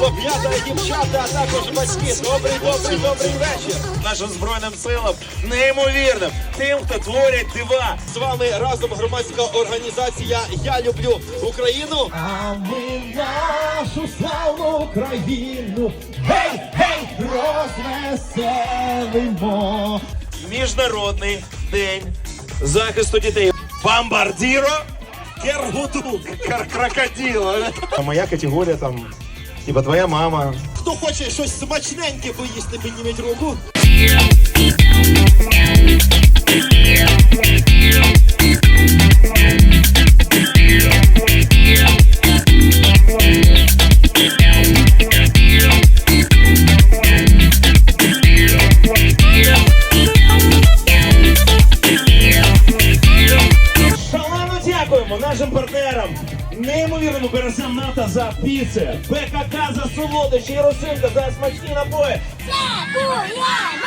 хлопчата і дівчата, а також батьки. Добрий, добрий, добрий вечір. нашим збройним силам неймовірним тим, хто творять дива. З вами разом громадська організація Я люблю Україну. А ми нашу славну країну, гей, гей, розвеселимо. Міжнародний день захисту дітей. Бомбардіро Кергуду крокодила. А моя категорія там, типа твоя мама. Хто хоче щось смачненьке поїсти, підніміть руку. Нашим партнерам. Неймовірному березам НАТО за піце, БКК за солодощі і росинка за смачні напої. Це Дякуємо!